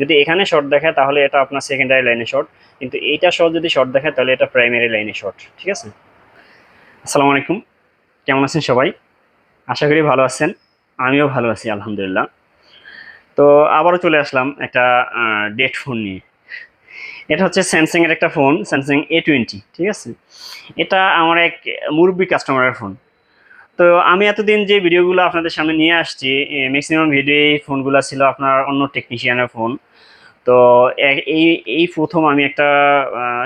যদি এখানে শর্ট দেখায় তাহলে এটা আপনার সেকেন্ডারি লাইনে শর্ট কিন্তু এইটা সহ যদি শর্ট দেখায় তাহলে এটা প্রাইমারি লাইনে শর্ট ঠিক আছে? আসসালামু আলাইকুম। কেমন আছেন সবাই? আশা করি ভালো আছেন। আমিও ভালো আছি, আলহামদুলিল্লাহ। তো আবারও চলে আসলাম একটা ডেট ফোন নিয়ে। এটা হচ্ছে স্যামসাংয়ের একটা ফোন স্যামসাং এ টোয়েন্টি ঠিক আছে? এটা আমার এক মুরব্বী কাস্টমারের ফোন তো আমি এতদিন যে ভিডিওগুলো আপনাদের সামনে নিয়ে আসছি ম্যাক্সিমাম ভিডিও এই ফোনগুলো ছিল আপনার অন্য টেকনিশিয়ানের ফোন তো এই এই প্রথম আমি একটা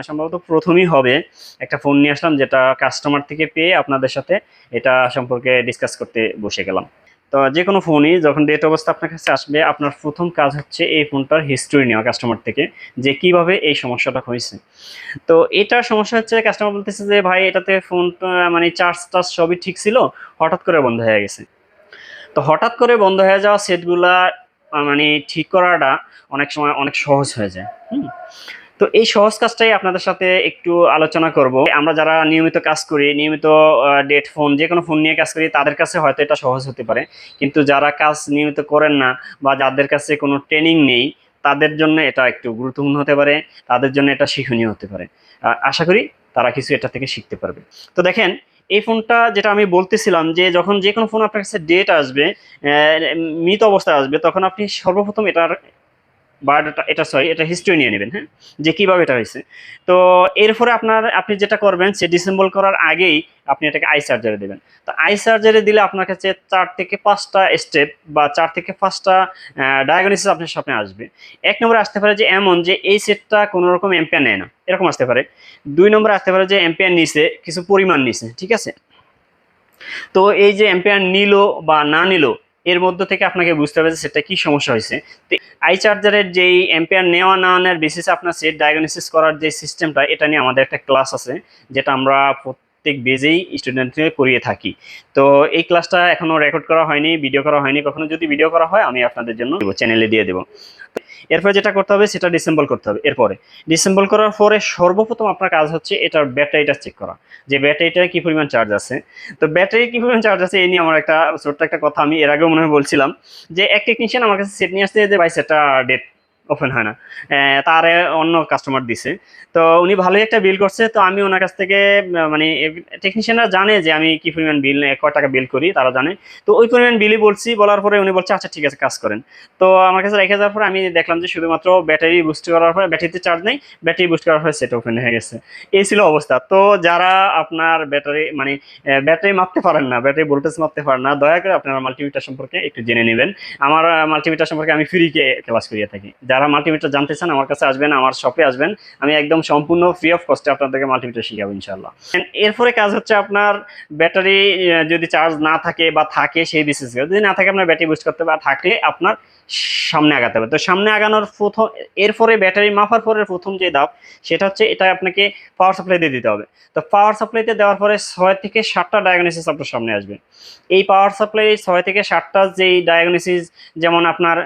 সম্ভবত প্রথমই হবে একটা ফোন নিয়ে আসলাম যেটা কাস্টমার থেকে পেয়ে আপনাদের সাথে এটা সম্পর্কে ডিসকাস করতে বসে গেলাম। তো যে কোনো ফোনই যখন ডেট অবস্থা আপনার কাছে আসবে, আপনার প্রথম কাজ হচ্ছে এই ফোনটার হিস্ট্রি নেওয়া কাস্টমার থেকে, যে কীভাবে এই সমস্যাটা হয়েছে। তো এটার সমস্যা হচ্ছে কাস্টমার বলতেছে যে, ভাই, এটাতে ফোনটা মানে চার্জ টার্জ সবই ঠিক ছিল, হঠাৎ করে বন্ধ হয়ে গেছে। তো হঠাৎ করে বন্ধ হয়ে যাওয়া সেটগুলা মানে ঠিক করাটা অনেক সময় অনেক সহজ হয়ে যায়। হুম? তো এই সহজ কাজটাই আপনাদের সাথে একটু আলোচনা করব। আমরা যারা নিয়মিত কাজ করি, নিয়মিত ডেট ফোন যে কোনো ফোন নিয়ে কাজ করি, তাদের কাছে হয়তো এটা সহজ হতে পারে। কিন্তু যারা কাজ নিয়মিত করেন না বা যাদের কাছে কোনো ট্রেনিং নেই, তাদের জন্য এটা একটু গুরুত্বপূর্ণ হতে পারে, তাদের জন্য এটা শিক্ষণীয় হতে পারে। আশা করি তারা কিছু এটা থেকে শিখতে পারবে। তো দেখেন, এই ফোনটা যেটা আমি বলতেছিলাম যে, যখন যে কোনো ফোন আপনার কাছে ডেট আসবে মৃত অবস্থায় আসবে, তখন আপনি সর্বপ্রথম এটার বায়োডাটা এটা সরি এটা হিস্ট্রি নিয়ে নেবেন হ্যাঁ? যে কীভাবে এটা হয়েছে। তো এরপরে আপনার, আপনি যেটা করবেন, সে ডিসেম্বল করার আগেই আপনি এটাকে আই সার্জারি দেবেন। তো আই সার্জারি দিলে আপনার কাছে চার থেকে পাঁচটা স্টেপ বা চার থেকে পাঁচটা ডায়াগনোসিস আপনার সামনে আসবে। এক নম্বরে আসতে পারে যে এমন যে এই সেটটা কোনো রকম এম্পিয়ার নেয় না। এরকম আসতে পারে। দুই নম্বরে আসতে পারে যে এম্পিয়ার নিছে, কিছু পরিমাণ নিছে, ঠিক আছে? তো এই যে এম্পিয়ার নিল বা না নিল এর মধ্যে থেকে আপনাকে বুঝতে হবে যে সেটা কি সমস্যা হয়েছে। আই চার্জারের যেই এম্পেয়ার নেওয়া না নেওয়ার বেসিসে আপনার সেট ডায়াগনোসিস করার যে সিস্টেমটা এটা নিয়ে আমাদের একটা ক্লাস আছে, যেটা আমরা প্রত্যেক বেজেই স্টুডেন্টকে করিয়ে থাকি। তো এই ক্লাসটা এখনও রেকর্ড করা হয়নি ভিডিও করা হয়নি, কখনো যদি ভিডিও করা হয়, আমি আপনাদের জন্য চ্যানেলে দিয়ে দেবো। এরপরে যেটা করতে হবে, সেটা ডিসেম্বল করতে হবে। এরপরে ডিসেম্বল করার পরে সর্বপ্রথম আপনার কাজ হচ্ছে এটার ব্যাটারিটা চেক করা। যে ব্যাটারিটা কি পরিমাণ চার্জ আছে? তো ব্যাটারি কি পরিমাণ চার্জ আছে এই নিয়ে আমার একটা ছোট্ট একটা কথা আমি এর আগেও মনে হয় বলছিলাম যে, এক টেকনিশিয়ান আমার কাছে সেট নিয়ে আসতে যে, ভাই, সেটা ডেট ওপেন হয় না। তার অন্য কাস্টমার দিছে। তো উনি ভালোই একটা বিল করছে। তো আমি ওনার কাছ থেকে মানে টেকনিশিয়ানরা জানে যে আমি কি পরিমাণ বিল কয় টাকা বিল করি, তারা জানে। তো ওই পরিমাণ বিলই বলছি, বলার পরে উনি বলছে আচ্ছা ঠিক আছে, কাজ করেন। তো আমার কাছে রেখে যাওয়ার পরে আমি দেখলাম যে শুধুমাত্র ব্যাটারি বুস্ট করার পরে ব্যাটারিতে চার্জ নেই ব্যাটারি বুস্ট করার পরে সেট ওপেন হয়ে গেছে। এই ছিল অবস্থা। তো যারা আপনার ব্যাটারি মানে ব্যাটারি মাপতে পারেন না ব্যাটারি ভোল্টেজ মাপতে পারেন না, দয়া করে আপনারা মাল্টিমিটার সম্পর্কে একটু জেনে নেবেন। আমার মাল্টিমিটার সম্পর্কে আমি ফ্রিকে ক্লাস করিয়ে থাকি। যারা মাল্টিমিটার জানতে চান, আমার কাছে আসবেন, আমার শপে আসবেন। আমি একদম সম্পূর্ণ ফ্রি অফ কস্টে আপনাদেরকে মাল্টিমিটার শিখাবো ইনশাল্লাহ এরপরে কাজ হচ্ছে আপনার ব্যাটারি যদি চার্জ না থাকে বা থাকে সেই বিশেষ যদি না থাকে আপনার ব্যাটারি বুস্ট করতে বা থাকলে আপনার সামনে আগাতে হবে। তো সামনে আগানোর প্রথম, এরপরে ব্যাটারি মাফার পরে প্রথম যে ধাপ, সেটা হচ্ছে এটা আপনাকে পাওয়ার সাপ্লাই দিয়ে দিতে হবে। তো পাওয়ার সাপ্লাইতে দেওয়ার পরে ছয় থেকে সাতটা ডায়াগনোসিস আপনার সামনে আসবে। এই পাওয়ার সাপ্লাই ছয় থেকে সাতটা যেই ডায়াগনোসিস যেমন আপনার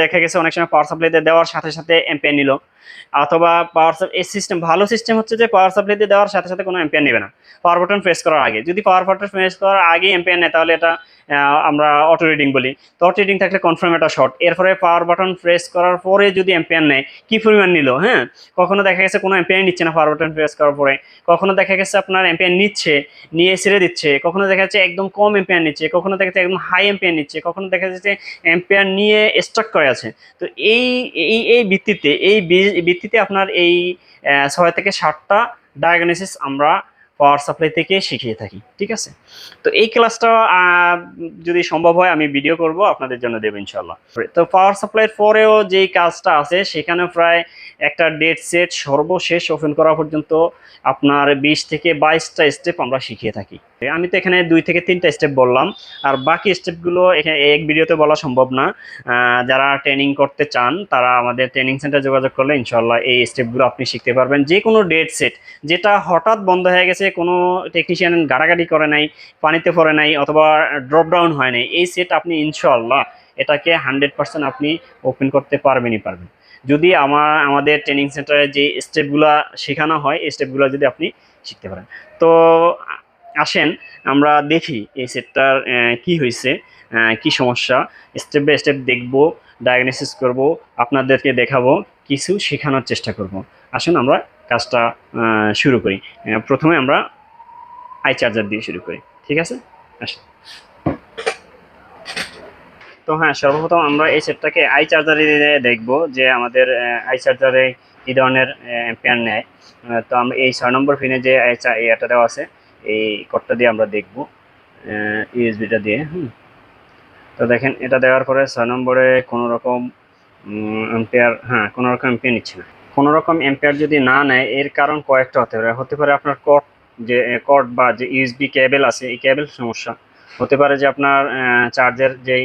দেখা গেছে অনেক সময় পাওয়ার সাপ্লাইতে দেওয়ার সাথে সাথে এমপে নিল। অথবা পাওয়ার সাপ এই সিস্টেম ভালো সিস্টেম হচ্ছে যে পাওয়ার সাপ্লাইতে দেওয়ার সাথে সাথে কোনো এম্পিয়ার নেবে না। পাওয়ার বাটন প্রেস করার আগে। যদি পাওয়ার বাটন প্রেস করার আগে এম্পিয়ার নেয়, তাহলে এটা আমরা অটো রিডিং বলি। তো অটো রিডিং থাকলে কনফার্ম এটা শর্ট এরপরে পাওয়ার বাটন প্রেস করার পরে যদি এম্পিয়ার নেয়, কি পরিমাণ নিল হ্যাঁ? কখনো দেখা গেছে কোনো এম্পিয়ার নিচ্ছে না পাওয়ার বাটন প্রেস করার পরে। কখনো দেখা গেছে আপনার এম্পিয়ার নিচ্ছে, নিয়ে ছেড়ে দিচ্ছে। কখনো দেখা যাচ্ছে একদম কম এম্পিয়ার নিচ্ছে। কখনো দেখা যাচ্ছে একদম হাই এম্পিয়ার নিচ্ছে। কখনো দেখা যাচ্ছে এম্পিয়ার নিয়ে স্টক করে আছে। তো এই এই এই ভিত্তিতে, এই ভিত্তিতে আপনার এই ছয় থেকে সাতটা ডায়াগনোসিস আমরা পাওয়ার সাপ্লাই থেকে শিখিয়ে থাকি, ঠিক আছে? তো এই ক্লাসটা যদি সম্ভব হয় আমি ভিডিও করব, আপনাদের জন্য দেবো ইনশাল্লাহ তো পাওয়ার সাপ্লাইয়ের পরেও যেই কাজটা আছে, সেখানে প্রায় একটা ডেট সেট সর্বশেষ ওপেন করা পর্যন্ত আপনার বিশ থেকে বাইশটা স্টেপ আমরা শিখিয়ে থাকি। আমি তো এখানে দুই থেকে তিনটা স্টেপ বললাম। আর বাকি স্টেপগুলো এখানে এক ভিডিওতে বলা সম্ভব না। যারা ট্রেনিং করতে চান, তারা আমাদের ট্রেনিং সেন্টার যোগাযোগ করলে ইনশাল্লাহ এই স্টেপগুলো আপনি শিখতে পারবেন। যে কোনো ডেট সেট যেটা হঠাৎ বন্ধ হয়ে গেছে, কোনো টেকনিশিয়ান গাড়াগাড়ি করে নাই, পানিতে পড়ে নাই, অথবা ড্রপ ডাউন হয় নাই, এই সেট আপনি ইনশাল্লাহ এটাকে হান্ড্রেড পার্সেন্ট আপনি ওপেন করতে পারবেনই পারবেন। যদি আমার, আমাদের ট্রেনিং সেন্টারে যে স্টেপগুলো শেখানো হয়, এই স্টেপগুলো যদি আপনি শিখতে পারেন। তো আসেন, আমরা দেখি এই সেটটার কি হয়েছে কি সমস্যা। স্টেপ বাই স্টেপ দেখব ডায়াগনোসিস করব, আপনাদেরকে দেখাবো, কিছু শেখানোর চেষ্টা করব। আসুন আমরা কাজটা শুরু করি। প্রথমে আমরা আই চার্জার দিয়ে শুরু করি, ঠিক আছে? আসুন। তো হ্যাঁ সর্বপ্রথম আমরা এই সেটটাকে আই চার্জারে দিয়ে দেখব যে আমাদের আই চার্জারে কী ধরনের প্যান নেয়। তো আমরা এই ছয় নম্বর ফিনে যে এটা দেওয়া আছে এই কডটা দিয়ে আমরা দেখব ইউএসবিটা দিয়ে, হুম। তো দেখেন, এটা দেওয়ার পরে ছয় নম্বরে কোনো রকম এম্পেয়ার হ্যাঁ কোনো রকম এম্পেয়ার নিচ্ছে না। কোনো রকম এম্পেয়ার যদি না নেয়, এর কারণ কয়েকটা হতে পারে। হতে পারে আপনার কট যে কট বা যে ইউএসবি কেবল আছে, এই কেবল সমস্যা। হতে পারে যে আপনার চার্জের যে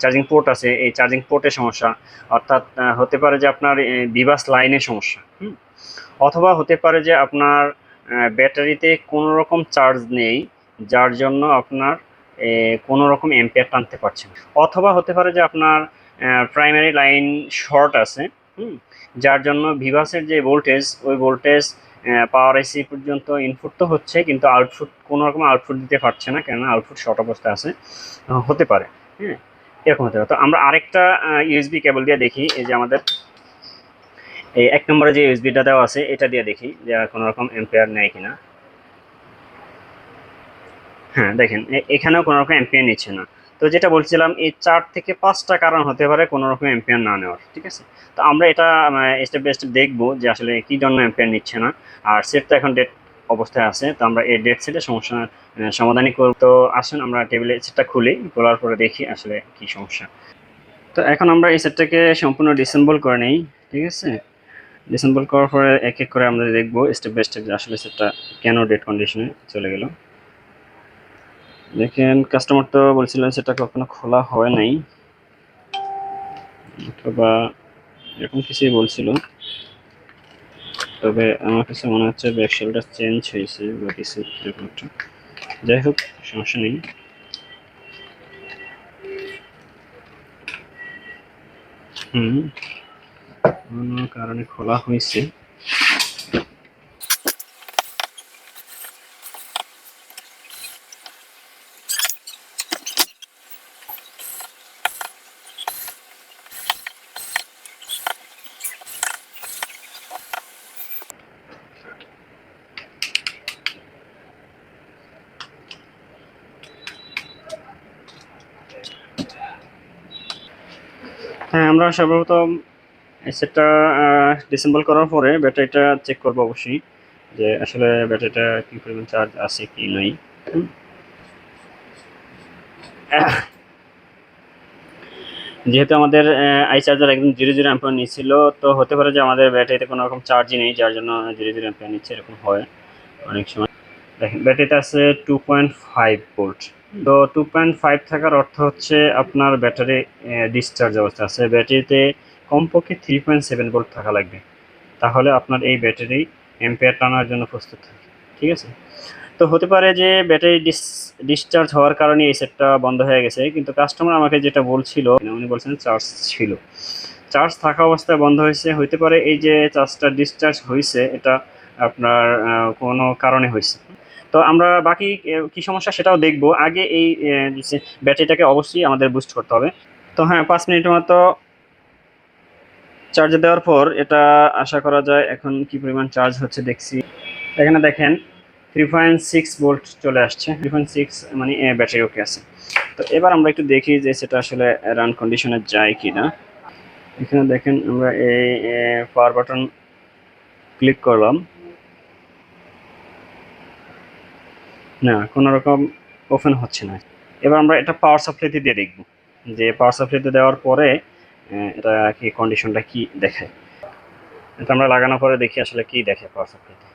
চার্জিং পোর্ট আছে, এই চার্জিং পোর্টে সমস্যা। অর্থাৎ হতে পারে যে আপনার বিবাস লাইনের সমস্যা? অথবা হতে পারে যে আপনার ব্যাটারিতে কোনো রকম চার্জ নেই, যার জন্য আপনার কোনো রকম এম্পিয়ার টানতে পারছেন। অথবা হতে পারে যে আপনার প্রাইমারি লাইন শর্ট আছে, হুম? যার জন্য ভিভাসের যে ভোল্টেজ ওই ভোল্টেজ পাওয়ার আইসি পর্যন্ত ইনপুট তো হচ্ছে, কিন্তু আউটপুট কোনো রকম আউটপুট দিতে পারছে না, কেননা আউটপুট শর্ট অবস্থায় আছে হতে পারে হ্যাঁ এরকম হতে পারে। তো আমরা আরেকটা ইউএসবি কেবল দিয়ে দেখি, এই যে আমাদের এই এক নম্বরে যে ইউএসবিটা দেওয়া আছে, এটা দিয়ে দেখি যে কোনো রকম এম্পেয়ার নেয় কিনা। হ্যাঁ দেখেন এখানেও কোনো রকম এম্পিয়ার নিচ্ছে না। তো যেটা বলছিলাম, এই চার থেকে পাঁচটা কারণ হতে পারে কোনো রকম এম্পিয়ার না নেওয়ার, ঠিক আছে? তো আমরা এটা স্টেপ বাই স্টেপ দেখব যে আসলে কী জন্য এম্পিয়ার নিচ্ছে না। আর সেট তো এখন ডেট অবস্থায় আছে, তো আমরা এই ডেট সেটে সমস্যা সমাধানই করব। তো আসুন, আমরা টেবিলে সেটটা খুলি, খোলার পরে দেখি আসলে কি সমস্যা। তো এখন আমরা এই সেটটাকে সম্পূর্ণ ডিসেম্বল করে নিই, ঠিক আছে? ডিসেম্বল করার পরে এক এক করে আমরা দেখব স্টেপ বাই স্টেপ আসলে সেটা কেন ডেট কন্ডিশনে চলে গেল। দেখেন কাস্টমার তো বলছিলেন সেটা কখনো খোলা হয় নাই, অথবা এরকম কিছুই বলছিল। তবে আমার কাছে মনে হচ্ছে ব্যাকশেলটা চেঞ্জ হয়েছে বা কিছু এরকম একটা। যাই হোক, সমস্যা নেই। হুম। কোনো কারণে খোলা হয়েছে। হ্যাঁ আমরা সর্বপ্রথম সেটটা ডিসেম্বল করার পরে ব্যাটারিটা চেক করব অবশ্যই যে আসলে ব্যাটারিটা কি পরিমাণ চার্জ আছে কি নাই। যেহেতু আমাদের আই চার্জার একদম জিরো জিরো অ্যাম্পিয়ার নিচ্ছিল তো হতে পারে যে আমাদের ব্যাটারিতে কোনো রকম চার্জই নেই, যার জন্য জিরো জিরো অ্যাম্পিয়ার নিচ্ছে, এরকম হয় অনেক সময়। দেখেন ব্যাটারিতে আছে টু পয়েন্ট ফাইভ ভোল্ট তো টু পয়েন্ট ফাইভ থাকার অর্থ হচ্ছে আপনার ব্যাটারি ডিসচার্জ অবস্থা আছে। ব্যাটারিতে কমপক্ষে থ্রি পয়েন্ট সেভেন ভোল্ট থাকা লাগবে। তাহলে আপনার এই ব্যাটারি এম্পেয়ার টানার জন্য প্রস্তুত থাকে ঠিক আছে? তো হতে পারে যে ব্যাটারি ডিস ডিসচার্জ হওয়ার কারণে এই সেটটা বন্ধ হয়ে গেছে, কিন্তু কাস্টমার আমাকে যেটা বলছিল, উনি বলছেন চার্জ ছিল। চার্জ থাকা অবস্থায় বন্ধ হয়েছে, হইতে পারে এই যে চার্জটা ডিসচার্জ হয়েছে এটা আপনার কোনো কারণে হয়েছে তো আমরা বাকি কি সমস্যা সেটাও দেখব। আগে এই ব্যাটারিটাকে অবশ্যই আমাদের বুস্ট করতে হবে। তো হ্যাঁ পাঁচ মিনিটের মতো চার্জে দেওয়ার পর এটা আশা করা যায় এখন কি পরিমাণ চার্জ হচ্ছে দেখছি। এখানে দেখেন থ্রি পয়েন্ট সিক্স ভোল্ট চলে আসছে। থ্রি পয়েন্ট সিক্স মানে ব্যাটারি ওকে আছে। তো এবার আমরা একটু দেখি যে সেটা আসলে রান কন্ডিশনে যায় কি না এখানে দেখেন আমরা এই পাওয়ার বাটন ক্লিক করলাম। না, কোনো রকম ওপেন হচ্ছে না। এবার আমরা এটা পাওয়ার সাপ্লাইতে দিয়ে দেখব। যে পাওয়ার সাপ্লাইতে দেওয়ার পরে এটা কি কন্ডিশনটা কি দেখে এটা আমরা লাগানোর পরে দেখি আসলে কি দেখে পাওয়ার সাপ্লাইতে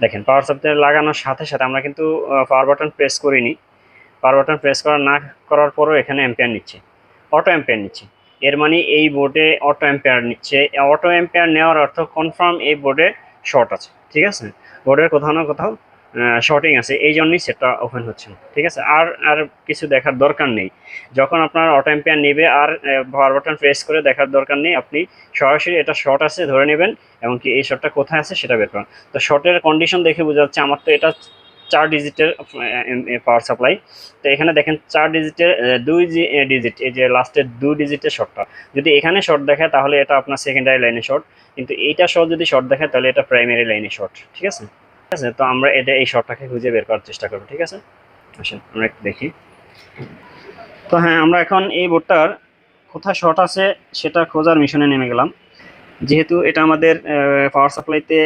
দেখেন পাওয়ার সাপ্লাই লাগানোর সাথে সাথে আমরা কিন্তু পাওয়ার বাটন প্রেস করিনি। পাওয়ার বাটন প্রেস করা না করার পরেও এখানে অ্যাম্পিয়ার নিচ্ছে। অটো অ্যাম্পিয়ার নিচ্ছে। এর মানে এই বোর্ডে অটো অ্যাম্পিয়ার নিচ্ছে। অটো অ্যাম্পিয়ার নেওয়ার অর্থ কনফার্ম এই বোর্ডে শর্ট আছে। ঠিক আছে? বোর্ডের কোথাও না কোথাও শর্টিং আছে, এই জন্যই সেটা ওপেন হচ্ছে। ঠিক আছে? আর আর কিছু দেখার দরকার নেই। যখন আপনার অটো অ্যাম্পিয়ার নেবে আর পাওয়ার বাটন প্রেস করে দেখার দরকার নেই, আপনি সরাসরি এটা শর্ট আছে, ধরে নেবেন, এবং কি এই শর্টটা কোথায় আছে সেটা বের করেন। তো শর্টের কন্ডিশন দেখে বোঝা যাচ্ছে আমার তো এটা চার ডিজিটের পাওয়ার সাপ্লাই তো এখানে দেখেন চার ডিজিটের দুই ডিজিট এই যে লাস্টের দুই ডিজিটের শর্টটা যদি এখানে শর্ট দেখায় তাহলে এটা আপনার সেকেন্ডারি লাইনে শর্ট কিন্তু এইটা সহ যদি শর্ট দেখায় তাহলে এটা প্রাইমারি লাইনে শর্ট ঠিক আছে? আছে? তো আমরা এটা এই শর্টটাকে খুঁজে বের করার চেষ্টা করব, ঠিক আছে? আসেন, আমরা একটু দেখি। তো হ্যাঁ আমরা এখন এই বোর্ডটার কোথায় শর্ট আছে সেটা খোঁজার মিশনে নেমে গেলাম। যেহেতু এটা আমাদের পাওয়ার সাপ্লাইতে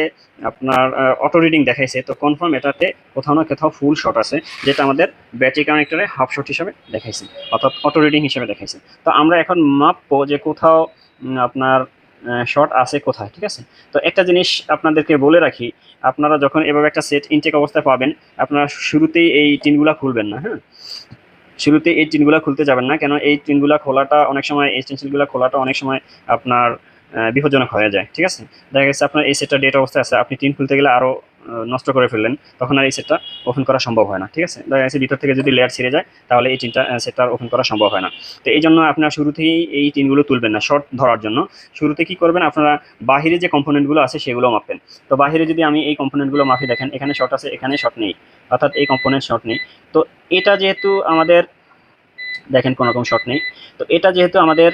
আপনার অটো রিডিং দেখাইছে, তো কনফার্ম এটাতে কোথাও না কোথাও ফুল শর্ট আছে, যেটা আমাদের ব্যাটারি কানেক্টরে হাফ শর্ট হিসাবে দেখাইছে, অর্থাৎ অটো রিডিং হিসাবে দেখাইছে। তো আমরা এখন মাপবো যে কোথাও আপনার শর্ট আছে কোথায়, ঠিক আছে? তো একটা জিনিস আপনাদেরকে বলে রাখি, আপনারা যখন এভাবে একটা সেট ইনটেক অবস্থায় পাবেন, আপনারা শুরুতেই এই টিনগুলা খুলবেন না হ্যাঁ? শুরুতে এই টিনগুলো খুলতে যাবেন না, কেন এই টিনগুলা খোলাটা অনেক সময়, এই স্টেনসিলগুলো খোলাটা অনেক সময় আপনার বিপজ্জনক হয়ে যায়, ঠিক আছে? দেখা গেছে আপনার এই সেটটা ডেট অবস্থায় আছে, আপনি টিন খুলতে গেলে আরও নষ্ট করে ফেললেন, তখন আর এই সেটটা ওপেন করা সম্ভব হয় না, ঠিক আছে? দেখা ভিতর থেকে যদি লেয়ার ছিঁড়ে যায়, তাহলে এই টিনটা সেটটা ওপেন করা সম্ভব হয় না। তো এই জন্য আপনার শুরুতেই এই টিনগুলো তুলবেন না শর্ট ধরার জন্য। শুরুতে কি করবেন, আপনারা বাহিরে যে কম্পোনেন্টগুলো আছে, সেগুলো মাপবেন। তো বাহিরে যদি আমি এই কম্পোনেন্টগুলো মাপি, দেখেন, এখানে শর্ট আছে, এখানে শর্ট নেই, অর্থাৎ এই কম্পোনেন্ট শর্ট নেই। তো এটা যেহেতু আমাদের, দেখেন কোনো রকম শর্ট নেই। তো এটা যেহেতু আমাদের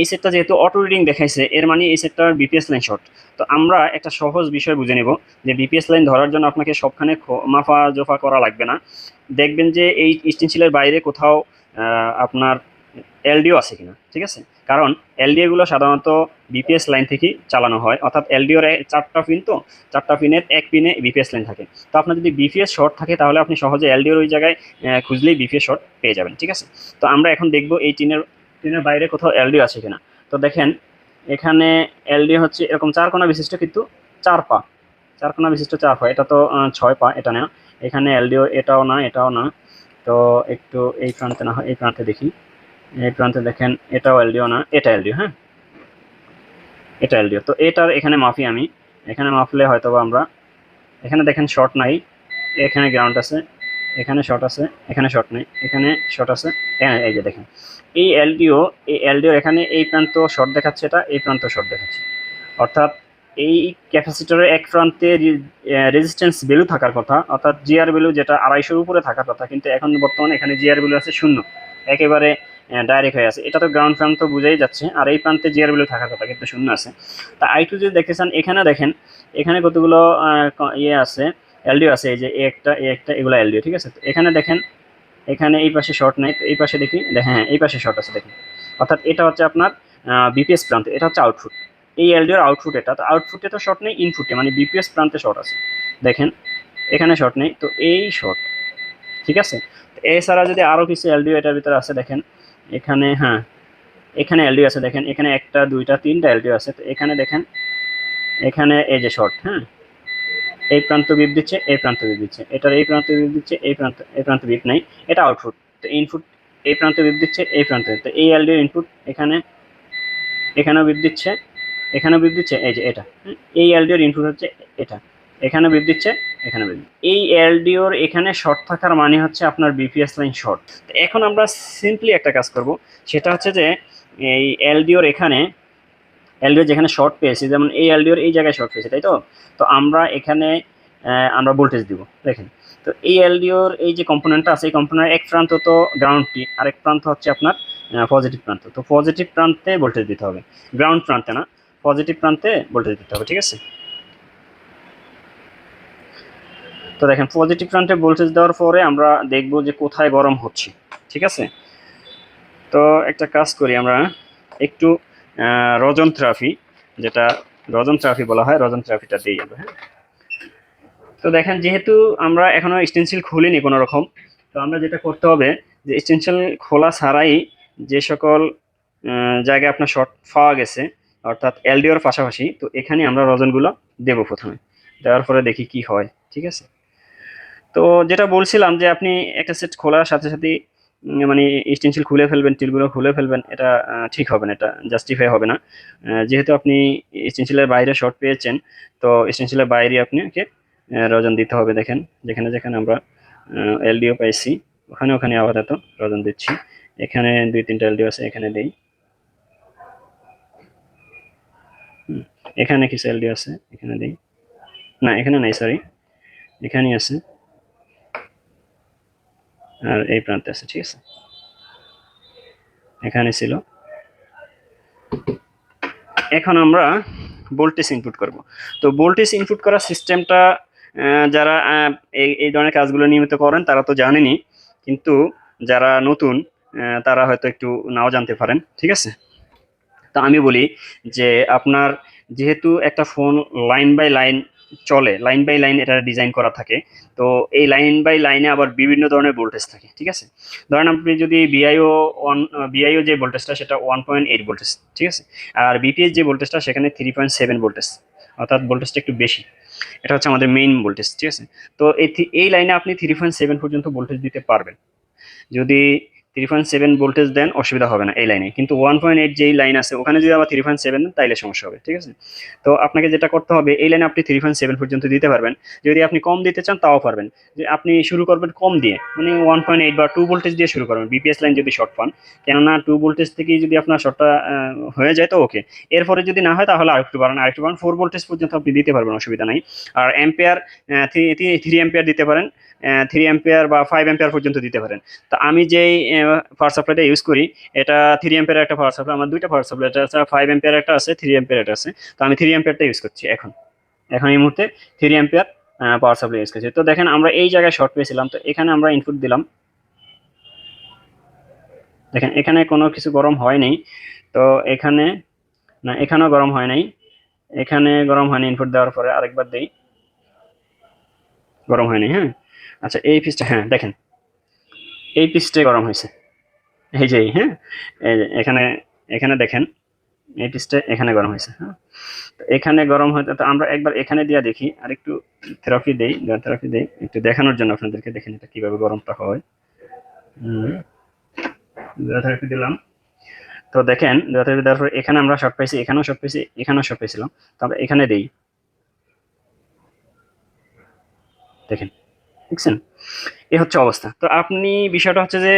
এই সেটটা যেহেতু অটো রিডিং দেখাইছে, এর মানে এই সেটটার বিপিএস লাইন শর্ট তো আমরা একটা সহজ বিষয় বুঝে নেব যে বিপিএস লাইন ধরার জন্য আপনাকে সবখানে মাফা জোফা করা লাগবে না। দেখবেন যে এই স্টেনসিলের বাইরে কোথাও আপনার এলডিও আছে কিনা, ঠিক আছে? কারণ এলডিওগুলো সাধারণত বিপিএস লাইন থেকেই চালানো হয়, অর্থাৎ এলডিওর চারটা পিন তো, চারটা পিনের এক পিনে বিপিএস লাইন থাকে। তো আপনার যদি বিপিএস শর্ট থাকে, তাহলে আপনি সহজে এলডিওর ওই জায়গায় খুঁজলেই বিপিএস শর্ট পেয়ে যাবেন, ঠিক আছে? তো আমরা এখন দেখব এই টিনের টিনের বাইরে কোথাও এলডিও আছে কিনা। তো দেখেন, এখানে এলডিও হচ্ছে এরকম চার কোণা বিশিষ্ট কিন্তু চার পা। চার কোণা বিশিষ্ট চার পা। এটা তো ছয় পা, এটা না এখানে এলডিও এটাও না এটাও না। তো একটু এই প্রান্তে না এই প্রান্তে দেখি। এই প্রান্তে দেখেন, এটাও এলডিও না, এটা এলডিও হ্যাঁ? এটা এলডিও। তো এটার এখানে মাফি আমি। এখানে মাফলে হয়তো আমরা, এখানে দেখেন শর্ট নাই, এখানে গ্রাউন্ড আছে। এখানে শর্ট আছে, এখানে শর্ট নেই, এখানে শর্ট আছে এই যে দেখেন। এই এলডিও এই এলডিও এখানে এই প্রান্ত শর্ট দেখাচ্ছে এটা, এই প্রান্ত শর্ট দেখাচ্ছে। অর্থাৎ এই ক্যাপাসিটরের এক প্রান্তে রেজিস্ট্যান্স ভ্যালু থাকার কথা, অর্থাৎ জিআর ভ্যালু যেটা আড়াইশোর উপরে থাকার কথা, কিন্তু এখন বর্তমানে এখানে জিআর ভ্যালু আছে শূন্য, একেবারে ডাইরেক্ট হয়ে আছে। এটা তো গ্রাউন্ড প্রান্ত বুঝাই যাচ্ছে, আর এই প্রান্তে জিআর ভ্যালু থাকার কথা কিন্তু শূন্য আছে। তা আই টু যদি দেখতে চান, এখানে দেখেন, এখানে কতগুলো ইয়ে আছে এলডিও আছে, এই যে এ একটা এ একটা, এগুলো এলডিও ঠিক আছে? তো এখানে দেখেন, এখানে এই পাশে শর্ট নাই, তো এই পাশে দেখি হ্যাঁ এই পাশে শর্ট আছে দেখি অর্থাৎ এটা হচ্ছে আপনার বিপিএস প্রান্ত, এটা হচ্ছে আউটফুট এই এলডিওর আউটফুট এটা, তো আউটফুটে তো শর্ট নেই ইনপুটে মানে বিপিএস প্রান্তে শর্ট আছে। দেখেন, এখানে শর্ট নেই, তো এই শর্ট ঠিক আছে? এছাড়া যদি আরও কিছু এলডিও এটার ভিতরে আছে, দেখেন, এখানে হ্যাঁ এখানে এলডিও আছে, দেখেন, এখানে একটা, দুইটা, তিনটা এলডিও আছে, তো এখানে দেখেন, এখানে এই যে শর্ট হ্যাঁ এই প্রান্ত বিপ দিচ্ছে এই প্রান্ত বিপ দিচ্ছে। এটার এই প্রান্ত বিপ দিচ্ছে, এই প্রান্ত এই প্রান্ত বিপ নাই। এটা আউটপুট তো ইনপুট এই প্রান্ত বিপ দিচ্ছে, এই প্রান্ত। তো এই এলডিও ইনপুট এখানে, এখানেও বিপ দিচ্ছে, এখানেও বিপ দিচ্ছে, এই যে এটা। এই এলডিওর ইনপুট হচ্ছে এটা। এখানে বিপ দিচ্ছে, এখানে বিপ। এই এলডিওর এখানে শর্ট থাকার মানে হচ্ছে আপনার বিপিএস লাইন শর্ট তো এখন আমরা সিম্পলি একটা কাজ করব। সেটা হচ্ছে যে এই এলডিওর এখানে এলডিও যেখানে শর্ট পেয়েছি, যেমন এই এলডিওর এই জায়গায় শর্ট পেয়েছে, তাই তো? তো আমরা এখানে আমরা ভোল্টেজ দিব, দেখেন। তো এই এলডিওর এই যে কম্পোনেন্টটা আছে, এই কম্পোনেন্ট এক প্রান্ত তো গ্রাউন্ডটি আরেক প্রান্ত হচ্ছে আপনার পজিটিভ প্রান্ত। তো পজিটিভ প্রান্তে ভোল্টেজ দিতে হবে। গ্রাউন্ড প্রান্তে না পজিটিভ প্রান্তে ভোল্টেজ দিতে হবে, ঠিক আছে? তো দেখেন পজিটিভ প্রান্তে ভোল্টেজ দেওয়ার পরে আমরা দেখব যে কোথায় গরম হচ্ছে, ঠিক আছে? তো একটা কাজ করি আমরা, একটু রজন থ্রাফি যেটা রজন থ্রাফি বলা হয়, রজন থ্রাফিটা দিয়ে আমরা হ্যাঁ? তো দেখেন, যেহেতু আমরা এখনও স্টেনসিল খুলিনি কোনো রকম, তো আমরা যেটা করতে হবে যে স্টেনসিল খোলা ছাড়াই যে সকল জায়গায় আপনার শর্ট পাওয়া গেছে, অর্থাৎ এলডিওর পাশাপাশি, তো এখানে আমরা রজনগুলো দেবো প্রথমে। দেওয়ার পরে দেখি কি হয়, ঠিক আছে? তো যেটা বলছিলাম যে আপনি একটা সেট খোলার সাথে সাথে মানে স্টেনসিল খুলে ফেলবেন টিলগুলো খুলে ফেলবেন, এটা ঠিক হবে না, এটা জাস্টিফাই হবে না। যেহেতু আপনি স্টেনসিলের বাইরে শর্ট পেয়েছেন, তো স্টেনসিলের বাইরে আপনি ওকে রজন দিতে হবে, দেখেন, যেখানে যেখানে আমরা এলডিও পাইছি, ওখানে ওখানে এত রজন দিচ্ছি। এখানে দুই তিনটা এলডিও আছে, এখানে দেই। এখানে কিছু এলডিও আছে, এখানে দেই। না, এখানে নাই সরি এখানেই আছে। আর এই প্রান্তে আছে, ঠিক আছে? এখানে ছিল। এখন আমরা ভোল্টেজ ইনপুট করব। তো ভোল্টেজ ইনপুট করার সিস্টেমটা যারা এই ধরনের কাজগুলো নিয়মিত করেন, তারা তো জানেনই। কিন্তু যারা নতুন তারা হয়তো একটু নাও জানতে পারেন, ঠিক আছে? তো আমি বলি যে আপনার যেহেতু একটা ফোন লাইন বাই লাইন চলে লাইন বাই লাইন এটা ডিজাইন করা থাকে। তো এই লাইন বাই লাইনে আবার বিভিন্ন ধরনের ভোল্টেজ থাকে, ঠিক আছে? ধরেন আপনি যদি বিআইও ওয়ান বিআইও যে ভোল্টেজটা সেটা ওয়ান পয়েন্ট এইট ভোল্টেজ ঠিক আছে? আর বিপিএস যে ভোল্টেজটা সেখানে থ্রি পয়েন্ট সেভেন ভোল্টেজ অর্থাৎ ভোল্টেজটা একটু বেশি। এটা হচ্ছে আমাদের মেইন ভোল্টেজ ঠিক আছে? তো এই এই লাইনে আপনি থ্রি পয়েন্ট সেভেন পর্যন্ত ভোল্টেজ দিতে পারবেন। যদি থ্রি পয়েন্ট সেভেন ভোল্টেজ দেন, অসুবিধা হবে না এই লাইনে কিন্তু ওয়ান পয়েন্ট এইট যেই লাইন আছে, ওখানে যদি আবার থ্রি পয়েন্ট সেভেন তাইলে সমস্যা হবে, ঠিক আছে? তো আপনাকে যেটা করতে হবে, এই লাইনে আপনি থ্রি পয়েন্ট সেভেন পর্যন্ত দিতে পারবেন। যদি আপনি কম দিতে চান, তাও পারবেন। যে আপনি শুরু করবেন কম দিয়ে মানে ওয়ান পয়েন্ট এইট বা টু ভোল্টেজ দিয়ে শুরু করবেন বিপিএস লাইন যদি শর্ট পান। কেননা টু ভোল্টেজ থেকেই যদি আপনার শর্টটা হয়ে যায় তো ওকে এরপরে যদি না হয়, তাহলে আরেকটু বাড়ান। আরেকটু বাড়ান ফোর ভোল্টেজ পর্যন্ত আপনি দিতে পারবেন, অসুবিধা নাই। আর অ্যাম্পেয়ার থ্রি অ্যাম্পেয়ার দিতে পারেন। থ্রি অ্যাম্পেয়ার বা ফাইভ অ্যাম্পেয়ার পর্যন্ত দিতে পারেন। তো আমি যেই পাওয়ার সাপ্লাইটা ইউজ করি, এটা থ্রি অ্যাম্পেয়ার একটা পাওয়ার সাপ্লাই আমার দুইটা পাওয়ার সাপ্লাই এটা ফাইভ অ্যাম্পেয়ার একটা আছে থ্রি অ্যাম্পেয়ার একটা আছে। তো আমি থ্রি অ্যাম্পেয়ারটা ইউজ করছি এখন। এখন এই মুহূর্তে three ampere power supply use করছি। তো দেখেন, আমরা এই জায়গায় শর্ট পেয়েছিলাম, তো এখানে আমরা ইনপুট দিলাম। দেখেন, এখানে কোনো কিছু গরম হয়নি তো এখানে, না, এখানেও গরম হয় নাই। এখানে গরম হয়নি ইনপুট দেওয়ার পরে আরেকবার দেই। গরম হয়নি হ্যাঁ? আচ্ছা এই পিসটা হ্যাঁ দেখেন। এই পিসটাই গরম হয়েছে। এই যে হ্যাঁ এখানে এখানে দেখেন, এই পিসটা এখানে গরম হয়েছে হ্যাঁ। তো এখানে গরম হতে তো আমরা একবার এখানে দিয়ে দেখি, আর একটু থেরাপি দেই থেরাপি দেই একটু দেখানোর জন্য আপনাদেরকে দেখেন এটা কীভাবে গরমটা হয়। থেরাপি দিলাম। তো দেখেন থেরাপি দেওয়ার পরে এখানে আমরা শর্ট পাইছি, এখানেও শর্ট পাইছি, এখানেও শর্ট পাইছিলাম। তো আমরা এখানে দেই। দেখেন দেখছেন? এ হচ্ছে অবস্থা। তো আপনি বিষয়টা হচ্ছে যে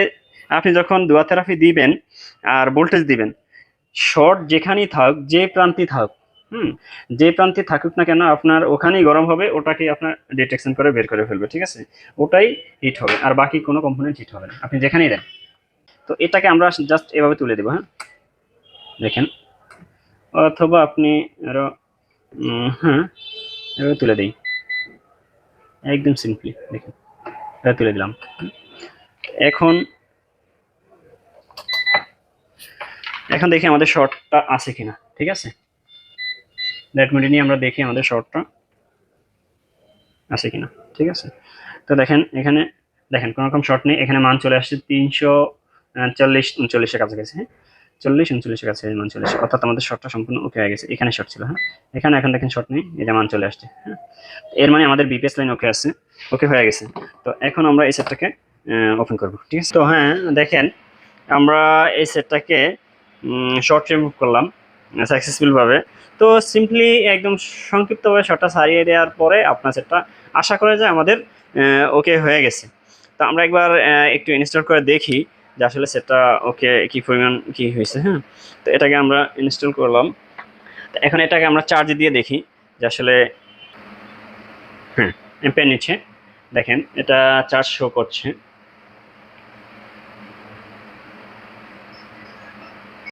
আপনি যখন দোয়া থেরাপি দিবেন আর ভোল্টেজ দিবেন শর্ট যেখানেই থাক যে প্রান্তি থাক হুম যে প্রান্তে থাকুক না কেন আপনার ওখানেই গরম হবে ওটাকে আপনার ডিটেকশন করে বের করে ফেলবে ঠিক আছে? ওটাই হিট হবে আর বাকি কোনো কম্পোনেন্ট হিট হবে না। আপনি যেখানেই দেন। তো এটাকে আমরা জাস্ট এভাবে তুলে দেবো হ্যাঁ? দেখেন। অথবা আপনি আরও উম, হ্যাঁ এভাবে তুলে দিই। একদম সিম্পলি দেখেন। এটা তুলে দিলাম। এখন এখন দেখি আমাদের শর্টটা আছে কিনা, ঠিক আছে? দ্যাট মিনিট নিয়ে আমরা দেখি আমাদের শর্টটা আছে কিনা, ঠিক আছে? তো দেখেন, এখানে, দেখেন, কোনো রকম শর্ট নেই। এখানে মান চলে আসছে তিনশো চল্লিশ উনচল্লিশের কাছাকাছি হ্যাঁ? চল্লিশ, উনচল্লিশের কাছে মান চলে আসছে অর্থাৎ আমাদের শর্টটা সম্পূর্ণ ওকে হয়ে গেছে। এখানে শর্ট ছিল হ্যাঁ? এখানে এখন দেখেন শর্ট নেই এটা মান চলে আসছে হ্যাঁ? এর মানে আমাদের বিপিএস লাইন ওকে আছে ওকে হয়ে গেছে। তো এখন আমরা এই সেটটাকে ওপেন করব, ঠিক আছে? তো হ্যাঁ দেখেন, আমরা এই সেটটাকে শর্ট রিমুভ করলাম সাকসেসফুলভাবে তো সিম্পলি একদম সংক্ষিপ্তভাবে শর্টটা সারিয়ে দেওয়ার পরে আপনার সেটটা আশা করে যে আমাদের ওকে হয়ে গেছে। তো আমরা একবার একটু ইনস্টল করে দেখি যে আসলে সেটা, ওকে কি পরিমাণ, কি হয়েছে হ্যাঁ? তো এটাকে আমরা ইনস্টল করলাম। তো এখন এটাকে আমরা চার্জ দিয়ে দেখি যে আসলে হ্যাঁ এম্পেয়ার নিচ্ছে। দেখেন, এটা চার্জ শো করছে।